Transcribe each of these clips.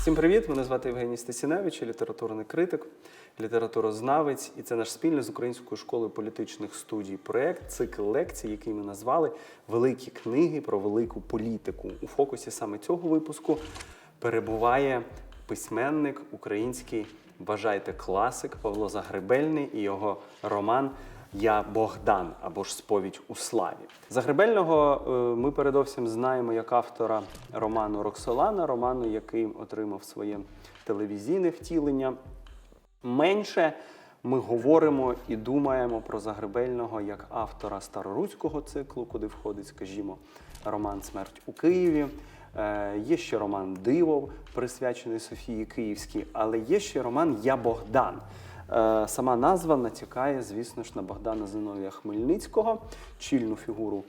Всім привіт! Мене звати Євгеній Стасіневич, літературний критик, літературознавець, і це наш спільний з Українською школою політичних студій проєкт, цикл лекцій, який ми назвали Великі книги про велику політику. У фокусі саме цього випуску перебуває письменник український, вважайте класик Павло Загребельний і його роман. Я Богдан або ж сповідь у славі. Загребельного е, ми передовсім знаємо як автора роману Роксолана, роману, який отримав своє телевізійне втілення. Менше ми говоримо і думаємо про Загребельного як автора староруського циклу, куди входить, скажімо, роман Смерть у Києві. Е, Є ще роман Диво, присвячений Софії Київській, але є ще роман Я Богдан. Е, Сама назва натякає, звісно ж, на Богдана Зиновія Хмельницького, чільну фігуру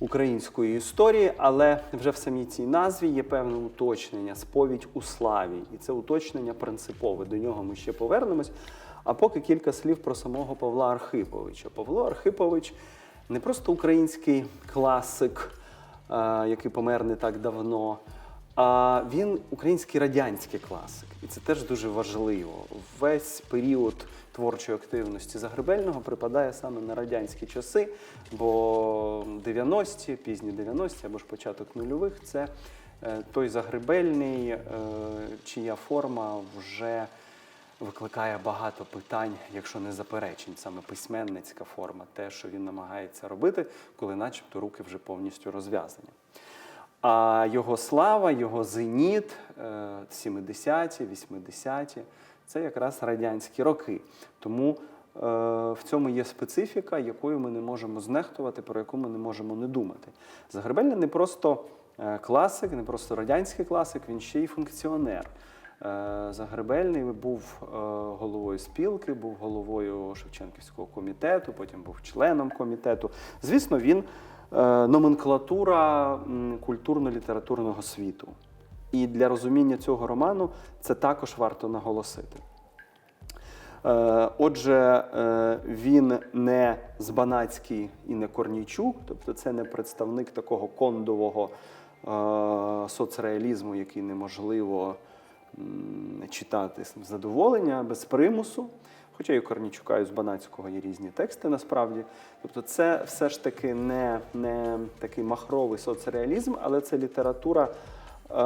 української історії, але вже в самій цій назві є певне уточнення сповідь у славі, і це уточнення принципове. До нього ми ще повернемось. А поки кілька слів про самого Павла Архиповича. Павло Архипович не просто український класик, е, який помер не так давно. А він український радянський класик, і це теж дуже важливо. Весь період творчої активності Загребельного припадає саме на радянські часи, бо 90-ті, пізні 90-ті або ж початок нульових це е, той Загребельний, е, чия форма вже викликає багато питань, якщо не заперечень, саме письменницька форма, те, що він намагається робити, коли начебто руки вже повністю розв'язані. А його слава, його зеніт, е, 70-ті, 80-ті це якраз радянські роки. Тому е, в цьому є специфіка, якою ми не можемо знехтувати, про яку ми не можемо не думати. Загребельний не просто е, класик, не просто радянський класик, він ще й функціонер. Е, Загребельний був е, головою спілки, був головою Шевченківського комітету, потім був членом комітету. Звісно, він е, номенклатура культурно-літературного світу. І для розуміння цього роману це також варто наголосити. Е, Отже, е, він не Збанацький і не Корнійчук, тобто це не представник такого кондового е, соцреалізму, який неможливо читати з задоволення без примусу. Хоча і у Корнійчука, і у Збанацького є різні тексти насправді. Тобто, це все ж таки не, не такий махровий соцреалізм, але це література е,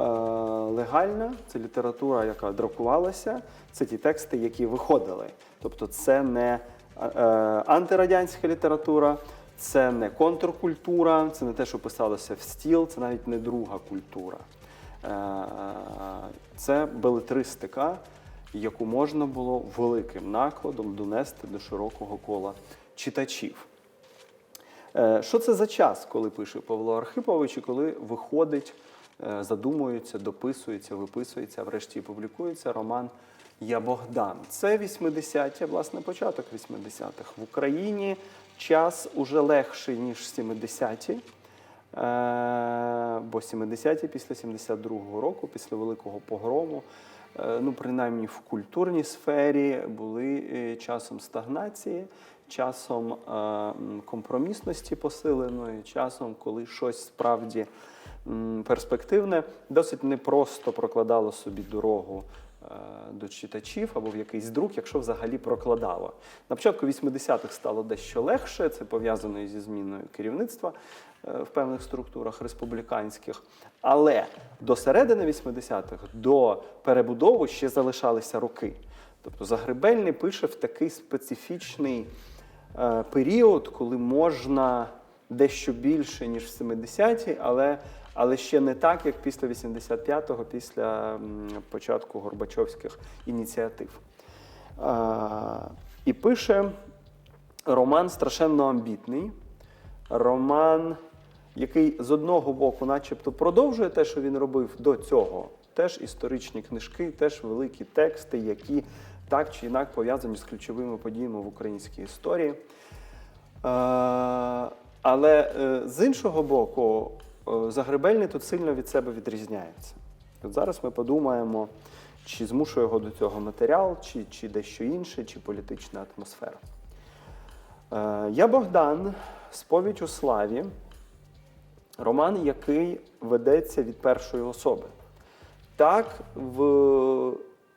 легальна, це література, яка друкувалася, це ті тексти, які виходили. Тобто, це не е, е, антирадянська література, це не контркультура, це не те, що писалося в стіл, це навіть не друга культура. Е, Це белетристика, яку можна було великим накладом донести до широкого кола читачів. Е, Що це за час, коли пише Павло Архипович, і коли виходить, е, задумується, дописується, виписується, врешті публікується роман Я Богдан. Це 80-ті, власне, початок 80-х. В Україні час уже легший, ніж 70-ті. Е, Бо 70-ті після 72-го року, після Великого погрому, ну, принаймні в культурній сфері, були е, часом стагнації, часом е, компромісності посиленої, часом, коли щось справді перспективне, досить непросто прокладало собі дорогу е, до читачів або в якийсь друк, якщо взагалі прокладало. На початку 80-х стало дещо легше, це пов'язано зі зміною керівництва е, в певних структурах республіканських. Але до середини 80-х, до перебудови ще залишалися роки. Тобто Загребельний пише в такий специфічний е, період, коли можна дещо більше, ніж в 70-ті, але, але ще не так, як після 85-го, після початку Горбачовських ініціатив. І пише роман страшенно амбітний. Роман, який з одного боку, начебто, продовжує те, що він робив до цього. Теж історичні книжки, теж великі тексти, які так чи інак пов'язані з ключовими подіями в українській історії. Але е, з іншого боку, Загребельний тут сильно від себе відрізняється. От зараз ми подумаємо, чи змушує його до цього матеріал, чи, чи дещо інше, чи політична атмосфера. Е, Я Богдан, сповідь у славі, роман, який ведеться від першої особи. Так в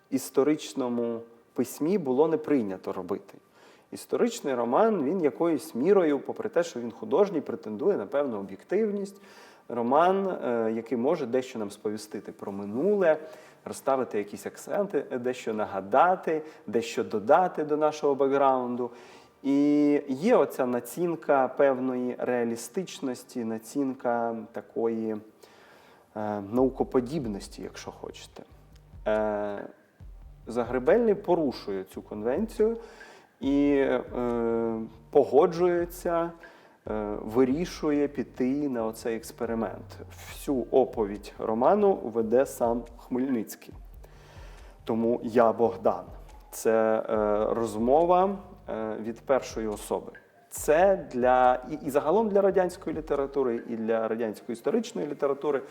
історичному письмі було не прийнято робити. Історичний роман він якоюсь мірою, попри те, що він художній, претендує на певну об'єктивність. Роман, е, який може дещо нам сповістити про минуле, розставити якісь акценти, дещо нагадати, дещо додати до нашого бекграунду. І є оця націнка певної реалістичності, націнка такої е, наукоподібності, якщо хочете. Е, Загребельний порушує цю конвенцію і е, погоджується, вирішує піти на оцей експеримент. Всю оповідь роману веде сам Хмельницький. Тому я Богдан. Це е, розмова е, від першої особи. Це для і, і загалом для радянської літератури, і для радянської історичної літератури.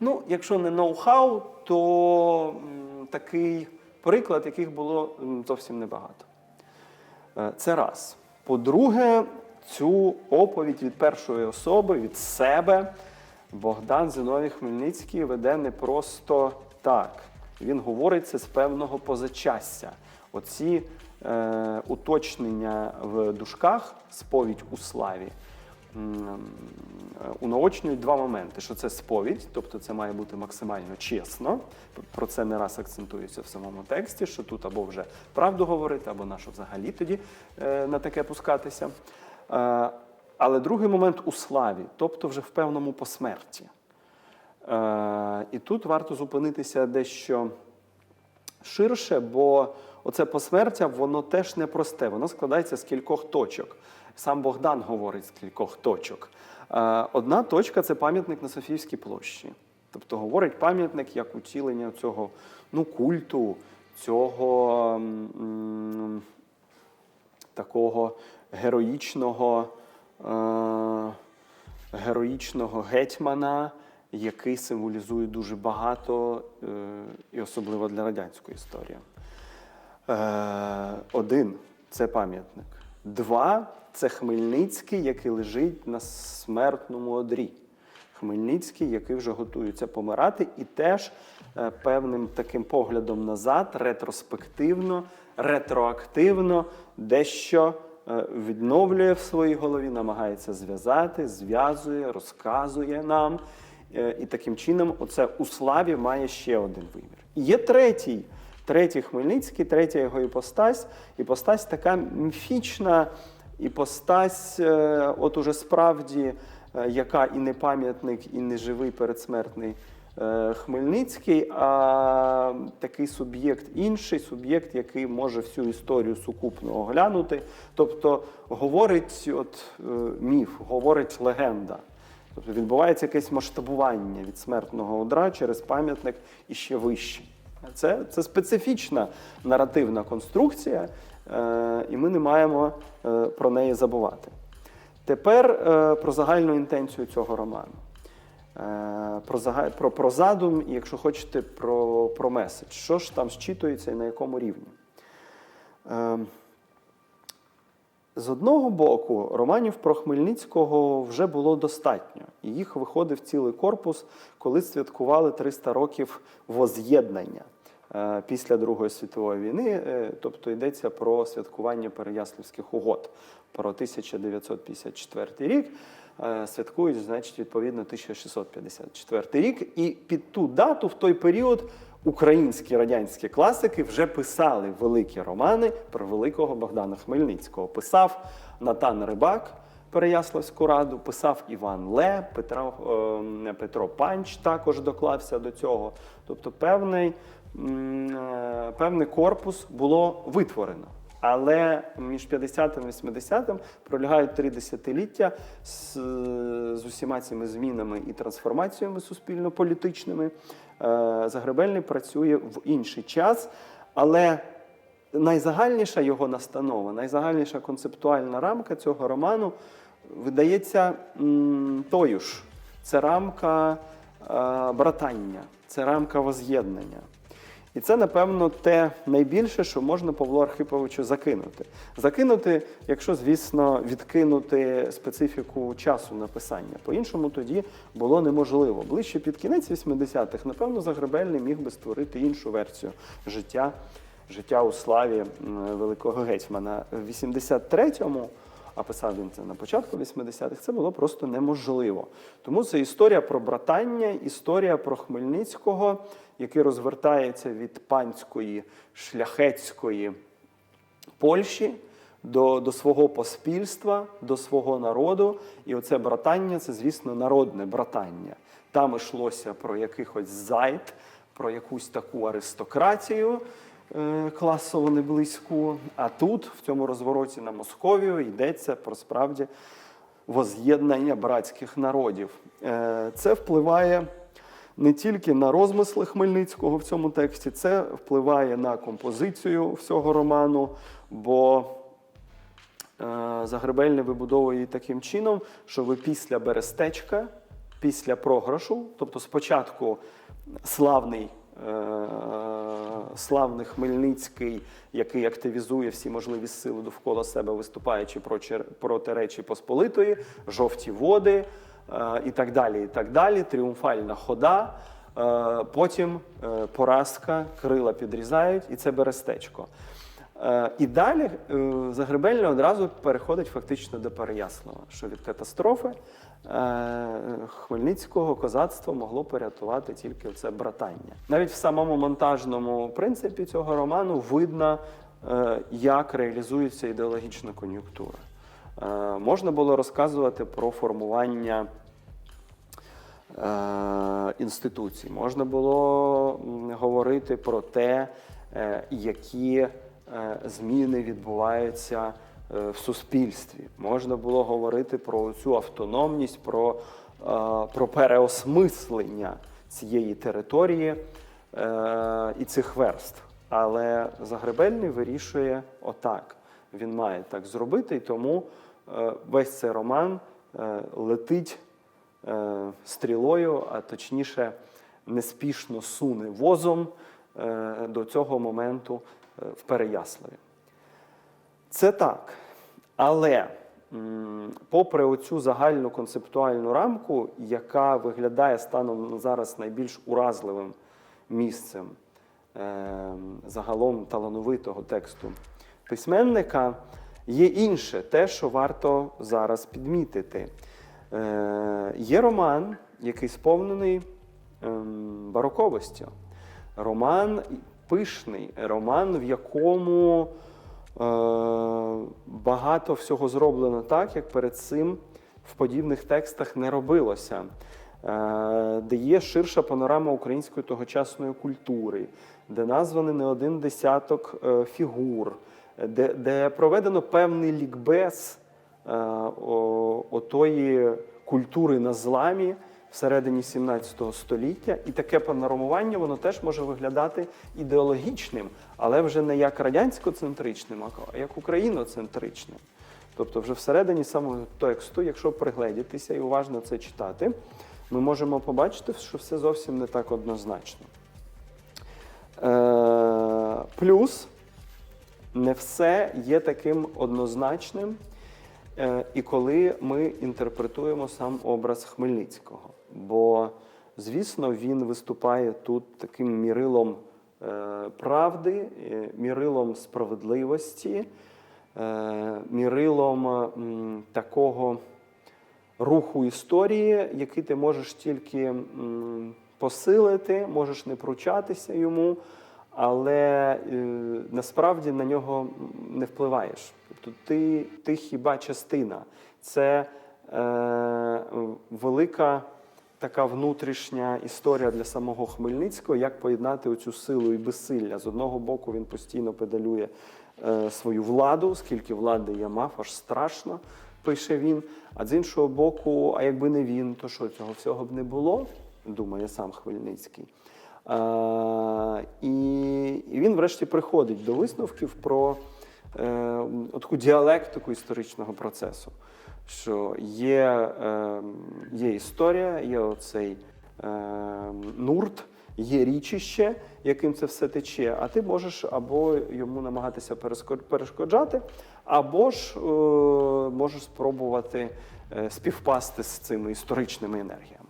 Ну, якщо не ноу-хау, то м, такий приклад, яких було м, зовсім небагато. Е, Це раз. По-друге, цю оповідь від першої особи, від себе, Богдан Зиновій Хмельницький веде не просто так. Він говорить це з певного позачастя. Оці е, уточнення в дужках, сповідь у славі, е, унаочнюють два моменти: що це сповідь, тобто це має бути максимально чесно. Про це не раз акцентується в самому тексті, що тут або вже правду говорити, або на що взагалі тоді е, на таке пускатися. Е, але другий момент у славі, тобто вже в певному посмерті. Е, і тут варто зупинитися дещо ширше, бо оце посмертя, воно теж непросте. Воно складається з кількох точок. Сам Богдан говорить з кількох точок. Е, Одна точка це пам'ятник на Софійській площі. Тобто говорить пам'ятник як утілення цього ну, культу, цього такого героїчного, е, героїчного гетьмана, який символізує дуже багато, е, і особливо для радянської історії. Е, один це пам'ятник. Два це Хмельницький, який лежить на смертному одрі. Хмельницький, який вже готується помирати, і теж е, певним таким поглядом назад, ретроспективно, ретроактивно, дещо е, відновлює в своїй голові, намагається зв'язати, зв'язує, розказує нам. Е, І таким чином, оце у славі має ще один вимір. Є третій, третій Хмельницький, третя його іпостась. Іпостась така міфічна, іпостась, е, от уже справді, яка і не пам'ятник, і не живий передсмертний Хмельницький, а такий суб'єкт інший, суб'єкт, який може всю історію сукупно оглянути. Тобто говорить от, е, міф, говорить легенда. Тобто відбувається якесь масштабування від смертного одра через пам'ятник і ще вище. Це, це специфічна наративна конструкція, е, і ми не маємо е, про неї забувати. Тепер е, про загальну інтенцію цього роману. Е, про, про, про задум, і якщо хочете, про, про меседж. Що ж там зчитується і на якому рівні? Е, з одного боку, романів про Хмельницького вже було достатньо, і їх виходив цілий корпус, коли святкували 300 років воз'єднання е, після Другої світової війни. Е, Тобто йдеться про святкування Переяславських угод про 1954 рік. Е, Святкують, значить, відповідно 1654 рік. І під ту дату, в той період, українські радянські класики вже писали великі романи про великого Богдана Хмельницького. Писав Натан Рибак. Переяславську раду писав Іван Ле, Петро, е, Петро Панч також доклався до цього. Тобто певний, е, певний корпус було витворено. Але між 50-м і 80-м пролягають три десятиліття з, з усіма цими змінами і трансформаціями суспільно-політичними. Е, Загребельний працює в інший час, але найзагальніша його настанова, найзагальніша концептуальна рамка цього роману видається тою ж. Це рамка е, братання, це рамка воз'єднання. І це, напевно, те найбільше, що можна Павлу Архиповичу закинути. Закинути, якщо, звісно, відкинути специфіку часу написання. По-іншому тоді було неможливо. Ближче під кінець 80-х, напевно, Загребельний міг би створити іншу версію життя, життя у славі великого гетьмана. В 83-му а писав він це на початку 80-х, це було просто неможливо. Тому це історія про братання, історія про Хмельницького, який розвертається від панської шляхетської Польщі до, до свого поспільства, до свого народу. І оце братання це, звісно, народне братання. Там йшлося про якихось зайд, про якусь таку аристократію е, класово неблизьку. А тут, в цьому розвороті на Московію, йдеться про справді воз'єднання братських народів. Е, Це впливає не тільки на розмисли Хмельницького в цьому тексті, це впливає на композицію всього роману, бо е, Загребельний вибудовує таким чином, що ви після Берестечка, після програшу, тобто спочатку славний. Е, Славний Хмельницький, який активізує всі можливі сили довкола себе, виступаючи проти, Речі Посполитої, жовті води е, і так далі. і так далі, Тріумфальна хода. Е, потім поразка, крила підрізають, і це Берестечко. Е, І далі е, Загребельний одразу переходить фактично до Переяслава, що від катастрофи е, Хмельницького козацтво могло порятувати тільки це братання. Навіть в самому монтажному принципі цього роману видно, як реалізується ідеологічна кон'юнктура. Можна було розказувати про формування інституцій. Можна було говорити про те, які зміни відбуваються е, в суспільстві. Можна було говорити про цю автономність, про, е, про переосмислення цієї території е, і цих верств. Але Загребельний вирішує отак. Він має так зробити, і тому е, весь цей роман е, летить е, стрілою, а точніше, неспішно суне возом е, до цього моменту е, в Переяславі. Це так. Але попри оцю загальну концептуальну рамку, яка виглядає станом зараз найбільш уразливим місцем е, загалом талановитого тексту письменника, є інше, те, що варто зараз підмітити. Е, є роман, який сповнений ем, бароковістю. Роман пишний, роман, в якому е, багато всього зроблено так, як перед цим в подібних текстах не робилося. Е, де є ширша панорама української тогочасної культури, де названий не один десяток е, фігур, де, де проведено певний лікбез о- отої культури на зламі всередині 17 століття. І таке панорамування воно теж може виглядати ідеологічним, але вже не як радянсько-центричним, а як україноцентричним. Тобто, вже всередині самого тексту, якщо пригледітися і уважно це читати, ми можемо побачити, що все зовсім не так однозначно. Е, плюс не все є таким однозначним, е, і коли ми інтерпретуємо сам образ Хмельницького. Бо, звісно, він виступає тут таким мірилом е, правди, е, мірилом справедливості, е, мірилом такого руху історії, який ти можеш тільки посилити, можеш не пручатися йому, але е, насправді на нього не впливаєш. Тобто ти, ти хіба частина. Це е, велика така внутрішня історія для самого Хмельницького, як поєднати оцю силу і безсилля. З одного боку, він постійно педалює е, свою владу, скільки влади я мав, аж страшно, пише він. А з іншого боку, а якби не він, то що цього всього б не було, думає сам Хмельницький. Е, і, він, врешті, приходить до висновків про е, таку діалектику історичного процесу. Що є, е, є історія, є оцей е, нурт, є річище, яким це все тече, а ти можеш або йому намагатися перешкоджати, або ж е, можеш спробувати е, співпасти з цими історичними енергіями.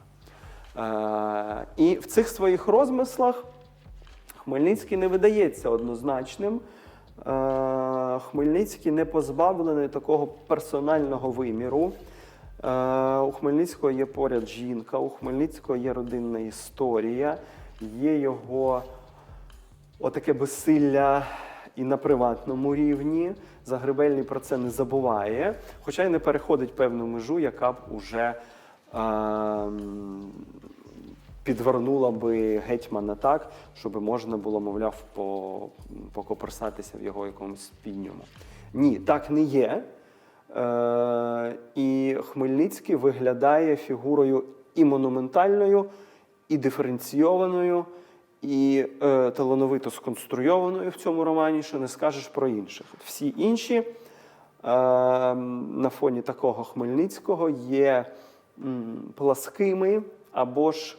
Е, і в цих своїх розмислах Хмельницький не видається однозначним. Е, Хмельницький не позбавлений такого персонального виміру. Е, У Хмельницького є поряд жінка, у Хмельницького є родинна історія, є його отаке безсилля і на приватному рівні. Загребельний про це не забуває, хоча й не переходить певну межу, яка б уже ем, підвернула би гетьмана так, щоб можна було, мовляв, по, покоперсатися в його якомусь спільному. Ні, так не є. Е, і Хмельницький виглядає фігурою і монументальною, і диференційованою, і е, талановито сконструйованою в цьому романі, що не скажеш про інших. Всі інші е, на фоні такого Хмельницького є м, пласкими або ж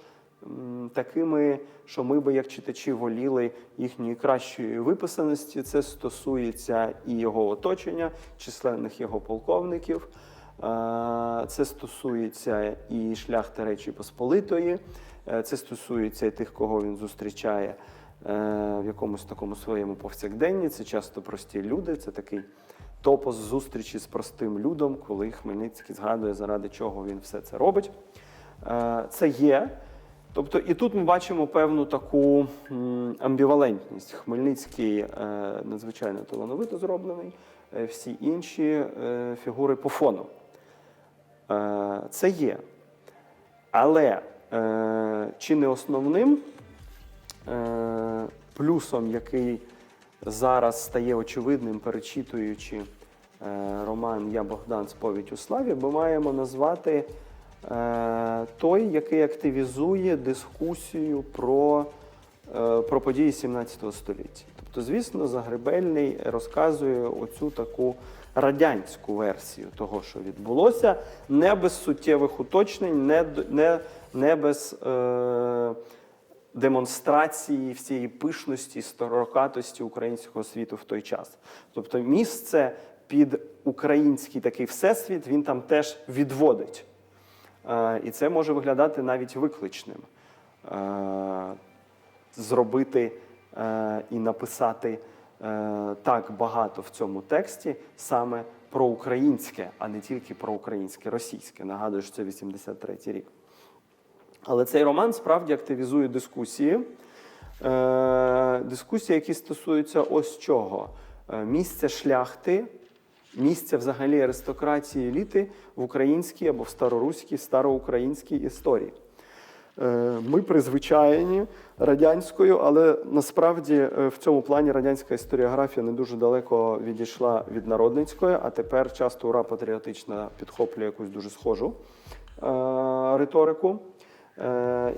такими, що ми би, як читачі, воліли їхньої кращої виписаності. Це стосується і його оточення, численних його полковників. Е, Це стосується і шляхти Речі Посполитої, Е, це стосується і тих, кого він зустрічає е, в якомусь такому своєму повсякденні. Це часто прості люди. Це такий топос зустрічі з простим людом, коли Хмельницький згадує, заради чого він все це робить. Це є. Тобто, і тут ми бачимо певну таку амбівалентність. Хмельницький е, надзвичайно талановито зроблений, е, всі інші е, фігури по фону. Це є. Але чи не основним плюсом, який зараз стає очевидним, перечитуючи роман Я Богдан Сповідь у славі, ми маємо назвати той, який активізує дискусію про, е, про події 17 століття. Тобто, звісно, Загребельний розказує оцю таку радянську версію того, що відбулося, не без суттєвих уточнень, не, не, не без е, демонстрації всієї пишності, сторокатості українського світу в той час. Тобто місце під український такий всесвіт він там теж відводить. Е, І це може виглядати навіть викличним. Е, Зробити е, і написати так багато в цьому тексті саме про українське, а не тільки про українське, російське. Нагадую, що це 83-й рік. Але цей роман справді активізує дискусії. Дискусії, які стосуються ось чого: Е, місця шляхти, місця взагалі аристократії еліти в українській або в староруській, староукраїнській історії. Е, Ми призвичайні радянською, але насправді е, в цьому плані радянська історіографія не дуже далеко відійшла від народницької, а тепер часто ура патріотична підхоплює якусь дуже схожу е, риторику.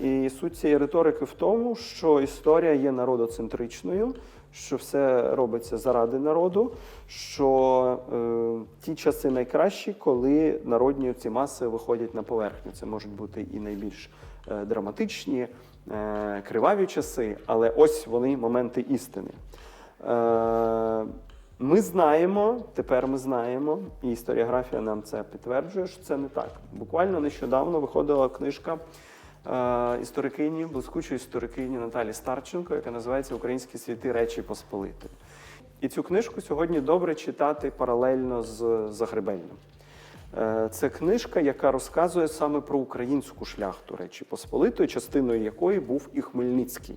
І суть цієї риторики в тому, що історія є народоцентричною, що все робиться заради народу, що е, ті часи найкращі, коли народні ці маси виходять на поверхню. Це можуть бути і найбільш е, драматичні, е, криваві часи, але ось вони моменти істини. Е, ми знаємо, тепер ми знаємо, і історіографія нам це підтверджує, що це не так. Буквально нещодавно виходила книжка історикині, блискучої історикині Наталі Старченко, яка називається Українські світи Речі Посполитої. І цю книжку сьогодні добре читати паралельно з Загребельним. Е, Це книжка, яка розказує саме про українську шляхту Речі Посполитої, частиною якої був і Хмельницький.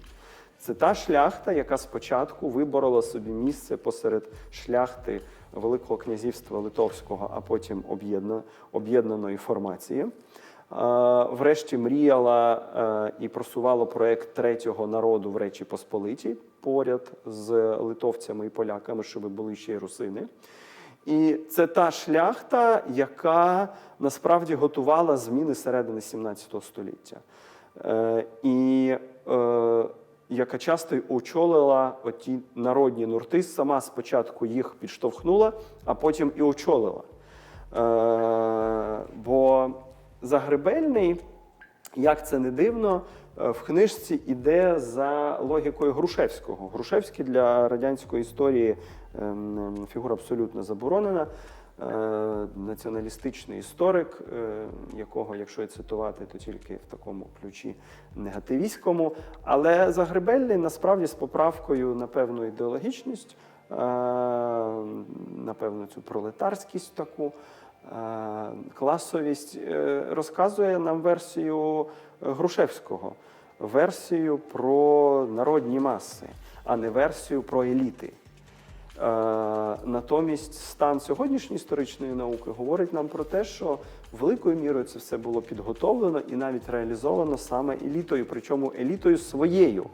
Це та шляхта, яка спочатку виборола собі місце посеред шляхти Великого князівства Литовського, а потім об'єдна- об'єднаної формації. Врешті мріяла е, і просувала проект третього народу в Речі Посполитій поряд з литовцями і поляками, щоб були ще й русини. І це та шляхта, яка насправді готувала зміни середини 17 століття. Е, і е, яка часто очолила оті народні нурти, сама спочатку їх підштовхнула, а потім і очолила. Бо Загребельний як це не дивно, е, в книжці іде за логікою Грушевського. Грушевський для радянської історії ем, ем, фігура абсолютно заборонена. Е, Націоналістичний історик, е, якого, якщо цитувати, то тільки в такому ключі негативістському. Але Загребельний насправді з поправкою на певну ідеологічність, на певну цю пролетарськість таку. Класовість е, розказує нам версію е, Грушевського, версію про народні маси, а не версію про еліти. Е, Натомість стан сьогоднішньої історичної науки говорить нам про те, що великою мірою це все було підготовлено і навіть реалізовано саме елітою, причому елітою своєю.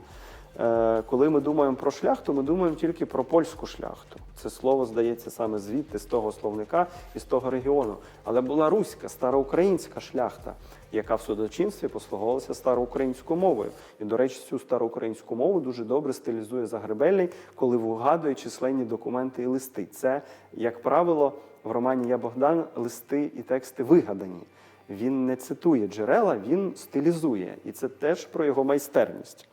Е, Коли ми думаємо про шляхту, ми думаємо тільки про польську шляхту. Це слово здається саме звідти, з того словника і з того регіону. Але була руська, староукраїнська шляхта, яка в судочинстві послуговувалася староукраїнською мовою. І, до речі, цю староукраїнську мову дуже добре стилізує Загребельний, коли вигадує численні документи і листи. Це, як правило, в романі Я Богдан листи і тексти вигадані. Він не цитує джерела, він стилізує. І це теж про його майстерність.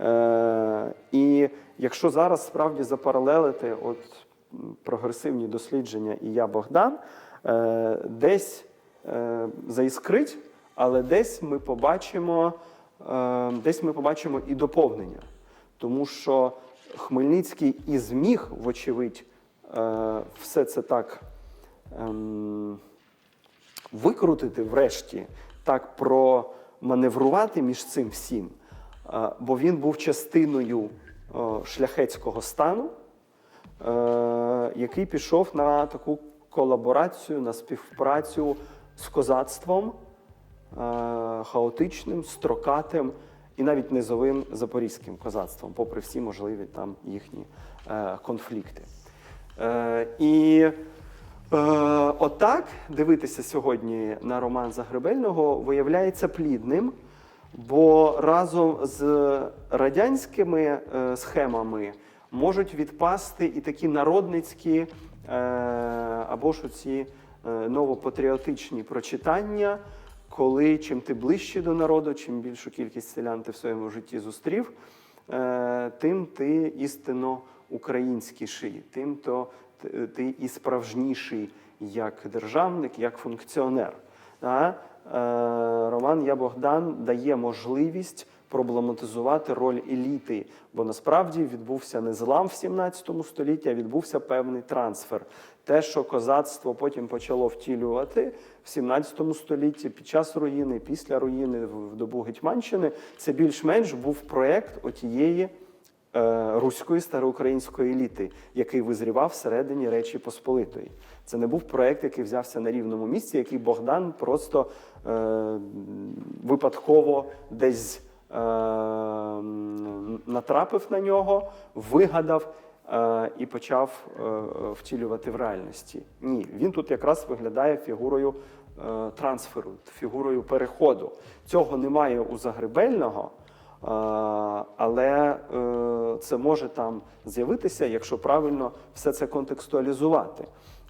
Е, і якщо зараз справді запаралелити от прогресивні дослідження і я Богдан, е, десь е, заіскрить, але десь ми побачимо, е, десь ми побачимо і доповнення. Тому що Хмельницький і зміг, вочевидь, все це так. ем, викрутити врешті, так проманеврувати між цим всім, бо він був частиною е, шляхетського стану, е, який пішов на таку колаборацію, на співпрацю з козацтвом, е, хаотичним, строкатим і навіть низовим запорізьким козацтвом, попри всі можливі там їхні конфлікти. І отак дивитися сьогодні на роман Загребельного виявляється плідним, бо разом з радянськими е, схемами можуть відпасти і такі народницькі е, або ж ці новопатріотичні прочитання, коли чим ти ближче до народу, чим більшу кількість селян ти в своєму житті зустрів, е, тим ти істинно українськіший, тим то ти і справжніший як державник, як функціонер. Е, Роман Я Богдан дає можливість проблематизувати роль еліти, бо насправді відбувся не злам в 17 столітті, а відбувся певний трансфер. Те, що козацтво потім почало втілювати в 17 столітті під час руїни, після руїни в добу Гетьманщини, це більш-менш був проект отієї руської староукраїнської еліти, який визрівав всередині Речі Посполитої. Це не був проект, який взявся на рівному місці, який Богдан просто е, випадково десь е, натрапив на нього, вигадав. е, І почав е, е, втілювати в реальності. Ні, він тут якраз виглядає фігурою е, трансферу, фігурою переходу. Цього немає у Загребельного, е, але е, це може там з'явитися, якщо правильно все це контекстуалізувати.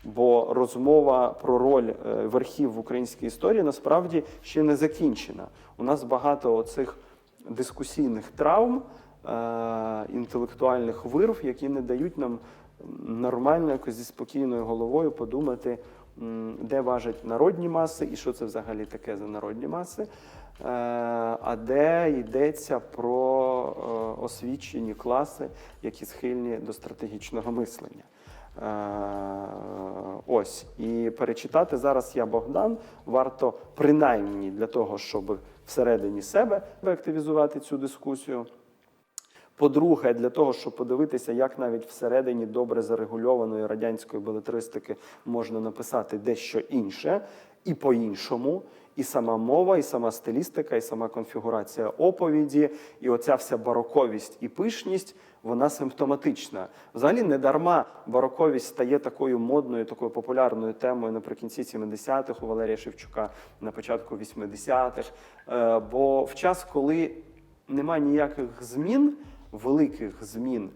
Бо розмова про роль е, верхів в українській історії насправді ще не закінчена. У нас багато оцих дискусійних травм, е, інтелектуальних вирв, які не дають нам нормально якось зі спокійною головою подумати, де важать народні маси і що це взагалі таке за народні маси, а де йдеться про е, освічені класи, які схильні до стратегічного мислення. Е, Ось і перечитати зараз я Богдан варто принаймні для того, щоб всередині себе активізувати цю дискусію. По-друге, для того, щоб подивитися, як навіть всередині добре зарегульованої радянської белетристики можна написати дещо інше і по-іншому. І сама мова, і сама стилістика, і сама конфігурація оповіді, і оця вся бароковість і пишність, вона симптоматична. Взагалі не дарма бароковість стає такою модною, такою популярною темою наприкінці 70-х у Валерія Шевчука, на початку 80-х. Е, Бо в час, коли немає ніяких змін, великих змін,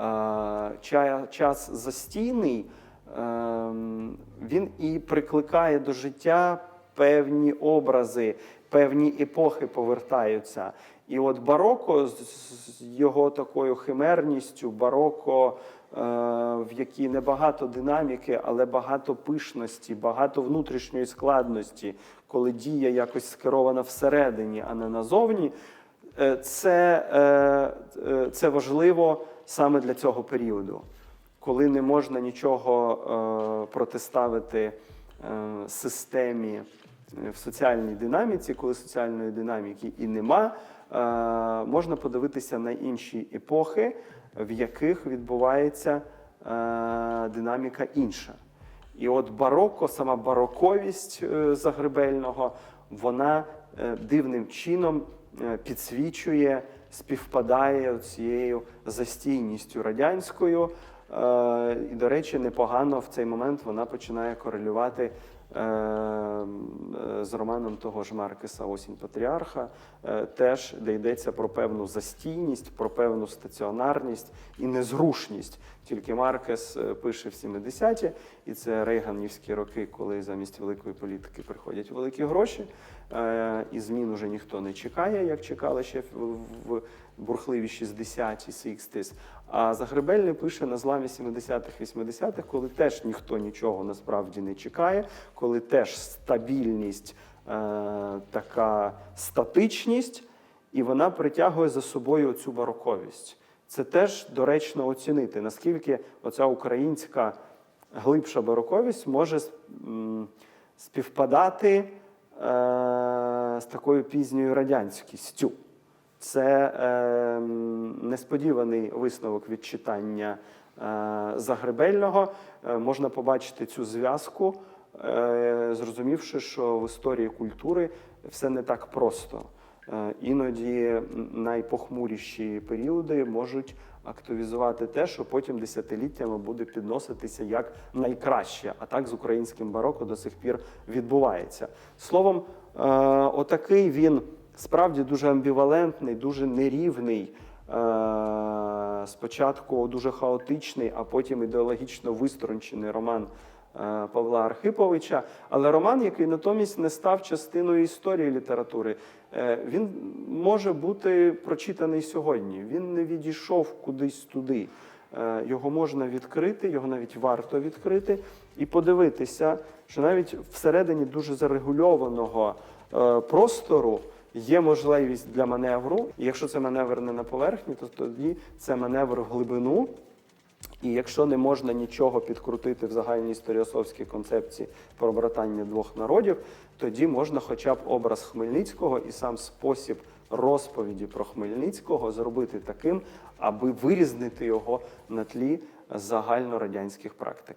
е, час застійний, ем, він і прикликає до життя певні образи, певні епохи повертаються. І от бароко з його такою химерністю, бароко, е, в якій небагато динаміки, але багато пишності, багато внутрішньої складності, коли дія якось скерована всередині, а не назовні. Е, Це, е, це важливо саме для цього періоду, коли не можна нічого е, протиставити е, системі в соціальній динаміці, коли соціальної динаміки і нема, е, можна подивитися на інші епохи, в яких відбувається е, динаміка інша. І от бароко, сама бароковість е, Загребельного, вона е, дивним чином е, підсвічує, співпадає цією застійністю радянською. Е, І, до речі, непогано в цей момент вона починає корелювати е, е, з романом того ж Маркеса Осінь Патріарха, е, теж де йдеться про певну застійність, про певну стаціонарність і незрушність. Тільки Маркес е, пише в 70-ті, і це рейганівські роки, коли замість великої політики приходять великі гроші, е, і змін уже ніхто не чекає, як чекали ще в бурхливі 60-ті, 60-ті. А Загребельний пише на зламі 70-х, 80-х, коли теж ніхто нічого насправді не чекає, коли теж стабільність, е, така статичність, і вона притягує за собою цю бароковість. Це теж доречно оцінити, наскільки оця українська глибша бароковість може співпадати е, з такою пізньою радянськістю. Це е, несподіваний висновок від читання е, Загребельного. Е, можна побачити цю зв'язку, е, зрозумівши, що в історії культури все не так просто. Е, Іноді найпохмуріші періоди можуть активізувати те, що потім десятиліттями буде підноситися як найкраще. А так з українським бароко до сих пір відбувається. Словом, е, отакий він справді дуже амбівалентний, дуже нерівний. е, Спочатку дуже хаотичний, а потім ідеологічно вистрончений роман е, Павла Архиповича, але роман, який натомість не став частиною історії літератури, Е, він може бути прочитаний сьогодні. Він не відійшов кудись туди. Його можна відкрити, його навіть варто відкрити і подивитися, що навіть всередині дуже зарегульованого простору є можливість для маневру. І якщо це маневр не на поверхні, то тоді це маневр в глибину. І якщо не можна нічого підкрутити в загальній історіосовській концепції про братання двох народів, тоді можна хоча б образ Хмельницького і сам спосіб розповіді про Хмельницького зробити таким, аби вирізнити його на тлі загальнорадянських практик.